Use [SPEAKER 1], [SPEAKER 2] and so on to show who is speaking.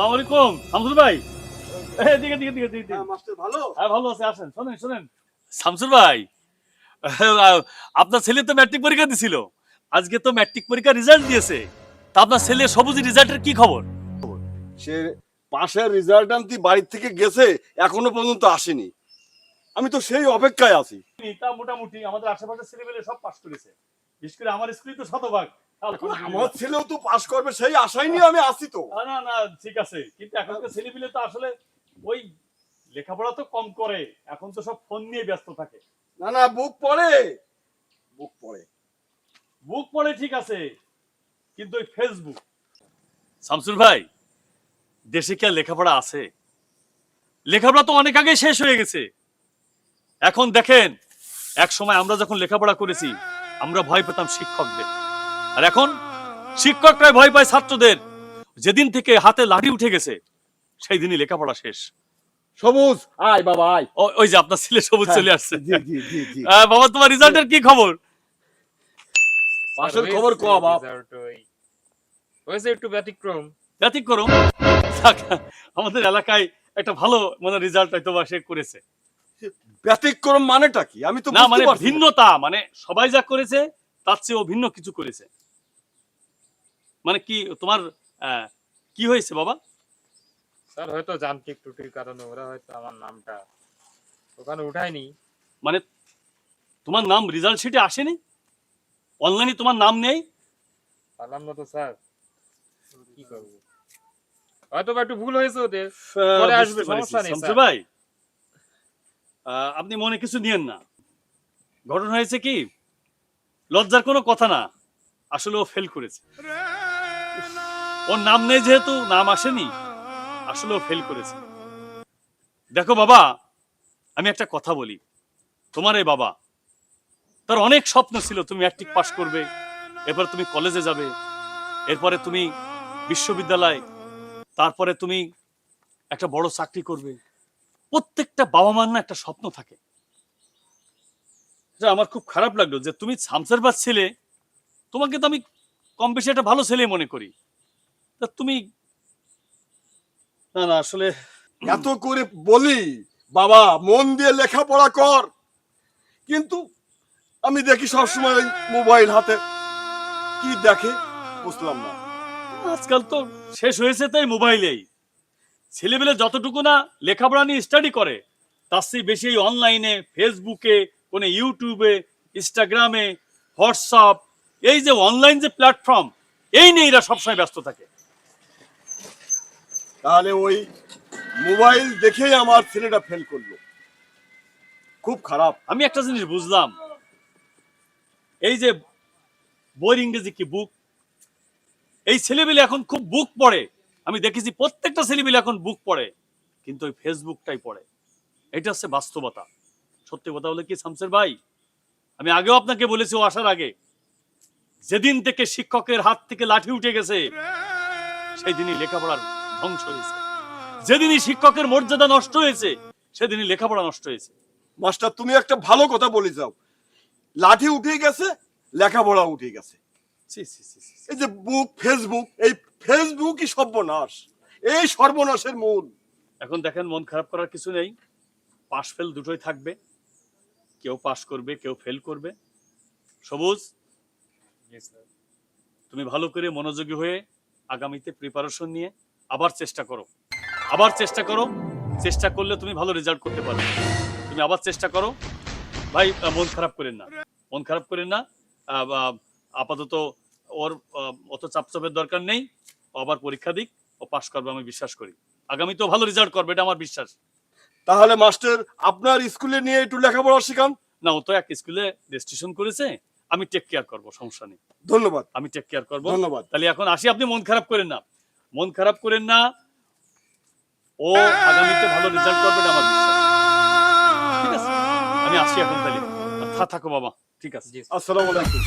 [SPEAKER 1] সালাম আলাইকুম। শামসুল ভাই।
[SPEAKER 2] হ্যাঁ, মাস্টার ভালো?
[SPEAKER 1] হ্যাঁ ভালো আছে আসেন শোনেন শোনেন। শামসুল ভাই আপনার ছেলে তো ম্যাট্রিক পরীক্ষা দিছিল। আজকে তো ম্যাট্রিক পরীক্ষা রেজাল্ট দিয়েছে। তা আপনার ছেলে সবুজ রেজাল্টের কি খবর?
[SPEAKER 2] সে পাশের রেজাল্ট আনতে বাড়ির থেকে গেছে এখনও পর্যন্ত আসেনি। আমি তো সেই অপেক্ষায় আছি।
[SPEAKER 1] তা মোটামুটি আমাদের আশেপাশের ছেলেমেলে সব পাস করেছে। বিশেষ করে আমার স্কুলে তো শতভাগ।
[SPEAKER 2] আমার ছেলেও তো পাশ করবে সেই আশাই নিয়ে আমি আসি তো।
[SPEAKER 1] না, না না ঠিক আছে। কিন্তু এখনকার ছেলেমেলে তো আসলে ওই লেখাপড়া তো কম করে এখন তো সব ফোন নিয়ে ব্যস্ত থাকে।
[SPEAKER 2] না না বুক পড়ে। বুক পড়ে।
[SPEAKER 1] বুক পড়ে ঠিক আছে কিন্তু ওই ফেসবুক শামসুল ভাই দেশে কি আর লেখাপড়া আছে? লেখাপড়া তো অনেক আগে শেষ হয়ে গেছে। এখন দেখেন এক সময় আমরা যখন লেখাপড়া করেছি আমরা ভয় পেতাম শিক্ষকদের। আর এখন শিক্ষকরাই ভয় পায় ছাত্রদের। যেদিন থেকে হাতে লাঠি উঠে গেছে সেই দিনই লেখাপড়া শেষ।
[SPEAKER 2] সবুজ আয় বাবা আয়।
[SPEAKER 1] ওই যে আপনার ছেলে সবুজ চলে আসছে।
[SPEAKER 2] জি জি জি জি।
[SPEAKER 1] আহ, বাবা তোমার রেজাল্টের কি খবর?
[SPEAKER 2] পাশের খবর বাপ?
[SPEAKER 3] হয়েছে একটু ব্যতিক্রম।
[SPEAKER 1] ব্যতিক্রম? আমাদের এলাকায় একটা ভালো মানে রেজাল্ট হয়তো সে করেছে।
[SPEAKER 2] ব্যতিক্রম মানেটা কি? আমি তো
[SPEAKER 1] না মানে ভিন্নতা মানে সবাই যা করেছে তার চেয়েও ভিন্ন কিছু করেছে। মানে কি তোমার কি হয়েছে বাবা?
[SPEAKER 3] স্যার হয়তো যান্ত্রিক ত্রুটির কারণে ওরা হয়তো আমার নামটা ওখানে উঠায়নি।
[SPEAKER 1] মানে তোমার নাম রেজাল্ট শিটে আসেনি? অনলাইনে তোমার নাম নেই?
[SPEAKER 3] পারলাম না তো স্যার। কি করব? হয়তো বা একটু ভুল হয়েছে ওদের। পরে আসবে, সমস্যা নেই, স্যার।
[SPEAKER 1] ভাই। আহ, আপনি মনে কিছু নিয়েন না। ঘটনা হয়েছে কি? লজ্জার কোনো কথা না। আসলে ও ফেল করেছে। ওর নাম নেই যেহেতু, নাম আসেনি। আসলে ফেল করেছে। দেখো বাবা, আমি একটা কথা বলি। তোমার এই বাবা, তার অনেক স্বপ্ন ছিল, তুমি ম্যাট্রিক পাস করবে, এরপর তুমি কলেজে যাবে, এরপরে তুমি বিশ্ববিদ্যালয়, তারপরে তুমি একটা বড় চাকরি করবে। প্রত্যেকটা বাবা মার না একটা স্বপ্ন থাকে। আমার খুব খারাপ লাগল যে তুমি সামসার বাস ছেলে, তোমাকে তো আমি কম বেশি একটা ভালো ছেলে মনে করি। তা তুমি না না আসলে
[SPEAKER 2] এত করে বলি বাবা মন দিয়ে লেখাপড়া কর। কিন্তু আমি দেখি সবসময় মোবাইল হাতে। কি দেখে? বুঝলাম না।
[SPEAKER 1] আজকাল তো শেষ হয়েছে তাই মোবাইলেই। ছেলেবেলে যতটুকু না লেখাপড়া নিয়ে স্টাডি করে তার চেয়ে বেশি এই অনলাইনে ফেসবুকে কোনো ইউটিউবে ইনস্টাগ্রামে হোয়াটসঅ্যাপ এই যে অনলাইন যে প্ল্যাটফর্ম এই নিয়ে এরা সবসময় ব্যস্ত থাকে।
[SPEAKER 2] তাহলে ওই মোবাইল দেখেই আমার ছেলেটা ফেল করল। খুব খারাপ।
[SPEAKER 1] আমি একটা জিনিস বুঝলাম। এই যে বইয়ের ইংরেজি কি বুক এই ছেলেবেলে এখন খুব বুক পড়ে। আমি দেখেছি প্রত্যেকটা ছেলেবেলে এখন বুক পড়ে, কিন্তু ওই ফেসবুকটাই পড়ে। এটা হচ্ছে বাস্তবতা। সত্যি কথা বলে কি শামসের ভাই? আমি আগেও আপনাকে বলেছি ও আসার আগে, যেদিন থেকে শিক্ষকের হাত থেকে লাঠি উঠে গেছে, সেই দিনই লেখাপড়ার ধ্বংস হয়েছে। যেদিনই শিক্ষকের মর্যাদা নষ্ট হয়েছে সেদিনই লেখাপড়া নষ্ট হয়েছে।
[SPEAKER 2] মাস্টার তুমি একটা ভালো কথা বলে যাও। লাঠি উঠে গেছে লেখাপড়া উঠে গেছে। এই যে বুক ফেসবুক এই ফেসবুকই সর্বনাশ। এই সর্বনাশের মূল।
[SPEAKER 1] এখন দেখেন মন খারাপ করার কিছু নেই। পাশ ফেল দুটোই থাকবে। কেউ পাশ করবে কেউ ফেল করবে। সবুজ? তুমি ভালো করে মনোযোগী হয়ে আগামীতে প্রিপারেশন নিয়ে আবার চেষ্টা করো। আবার চেষ্টা করো চেষ্টা করলে তুমি ভালো রেজাল্ট করতে পারবে। তুমি আবার চেষ্টা করো। ভাই মন খারাপ করেন না। মন খারাপ করেন না। আপাতত ওর অত চাপচাপের দরকার নেই। আবার পরীক্ষা দিক ও পাশ করবে আমি বিশ্বাস করি। আগামীতেও ভালো রেজাল্ট করবে এটা আমার বিশ্বাস।
[SPEAKER 2] তাহলে মাস্টার আপনার স্কুলে নিয়ে একটু লেখাপড়া শেখান।
[SPEAKER 1] না ও তো এক স্কুলে রেজিস্ট্রেশন করেছে আমি টেক কেয়ার করব সমস্যা নেই।
[SPEAKER 2] ধন্যবাদ।
[SPEAKER 1] আমি টেক কেয়ার করব।
[SPEAKER 2] ধন্যবাদ।
[SPEAKER 1] তাহলে এখন আসি আপনি মন খারাপ করেন না। মন খারাপ করেন না। ও আগামীতে ভালো রেজাল্ট করবে আমার বিশ্বাস। ঠিক আছে? আমি আসি এখন তাহলে। থাকো বাবা। ঠিক আছে।
[SPEAKER 2] আসসালামু আলাইকুম।